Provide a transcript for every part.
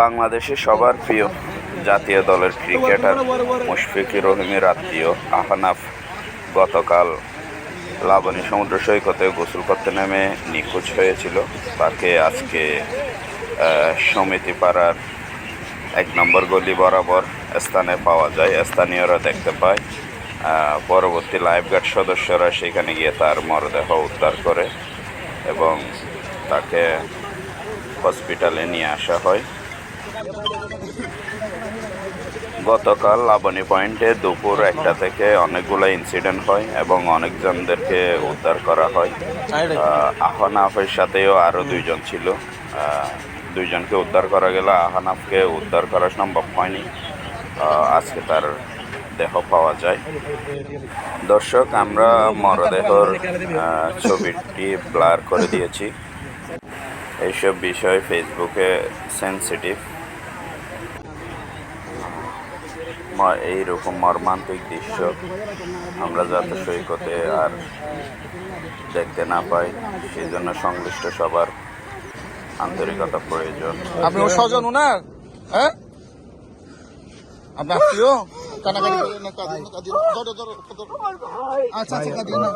বাংলাদেশে সবার প্রিয় জাতীয় দলের ক্রিকেটার মুশফিকুর রহিমের আত্মীয় আহনাফ গতকাল লাবণী সমুদ্র সৈকতে গোসল করতে নেমে নিখোঁজ হয়েছিল। তাকে আজকে আহ, সমিতি পাড়ার এক নম্বর গলি বরাবর স্থানে পাওয়া যায়। স্থানীয়রা দেখতে পায় পরবর্তী লাইফগার্ড সদস্যরা সেখানে গিয়ে তার মরদেহ উদ্ধার করে এবং তাকে হসপিটালে নিয়ে আসা হয়। গতকাল লাবণী পয়েন্টে দুপুর একটা থেকে অনেকগুলো ইনসিডেন্ট হয় এবং অনেকজনদেরকে উদ্ধার করা হয়। আহ, আহনাফের সাথেও আরও দুইজন ছিল। দুইজনকে উদ্ধার করা গেল। আহনাফকে উদ্ধার করা সম্ভব হয়নি। আজকে তার দেহ পাওয়া যায়। দর্শক আমরা মরদেহর ছবিটি ব্লার করে দিয়েছি। এইসব বিষয় ফেসবুকে সেন্সিটিভ এইরকম মর্মান্তিক দৃশ্য আমরা যাতে সৈকতে আর দেখতে না পাই, সেই জন্য সংশ্লিষ্ট সবার আন্তরিকতা প্রয়োজন। আপনি ওর স্বজন ওনার হ্যাঁ? আপনার ধরো। আচ্ছা কাঁদিয়েন না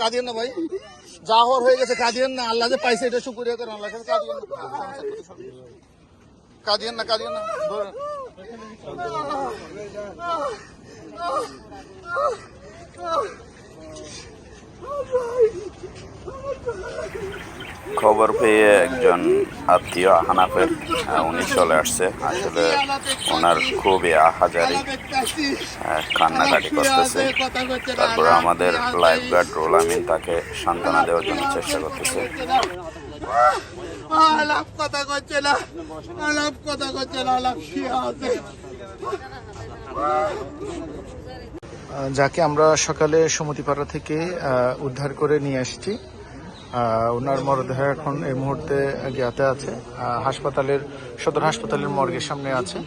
কাঁদিয়েন না ভাই। যা হওয়ার হয়ে গেছে কাঁদিয়েন না। আল্লাহ পাইছে, এটা শুক্রিয়া করেন, আল্লাহ কাঁদিয়েন না কাঁদিয়েন না কাঁদিয়েন না। খবর পেয়ে একজন আত্মীয় আহনাফের আহ, উনি চলে আসছে। আসলে ওনার খুবই আহাজারি কান্নাকাটি করতেছে। তারপরে আমাদের লাইফ গার্ড রোল আমিন তাকে সান্ত্বনা দেওয়ার জন্য চেষ্টা করতেছে। আলাপ কথা করছে না, আলাপ কথা করছে না, আলাপ আছে। যাকে আমরা সকালে সমতিপাড়া থেকে উদ্ধার করে নিয়ে আসছি ওনার মরদেহ এখন এই মুহূর্তে জ্ঞাতে আছে। হাসপাতালের, সদর হাসপাতালের মর্গের সামনে আছে।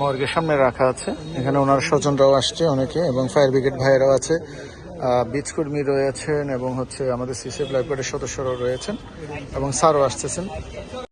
মর্গের সামনে রাখা আছে। এখানে ওনার স্বজনরাও আসছে অনেকে, এবং ফায়ার ব্রিগেড ভাইয়েরাও আছে। আহ, বীজ রয়েছেন এবং হচ্ছে আমাদের সিসিএফ লাইব্রেরির সদস্যরাও রয়েছেন এবং স্যারও আসতেছেন।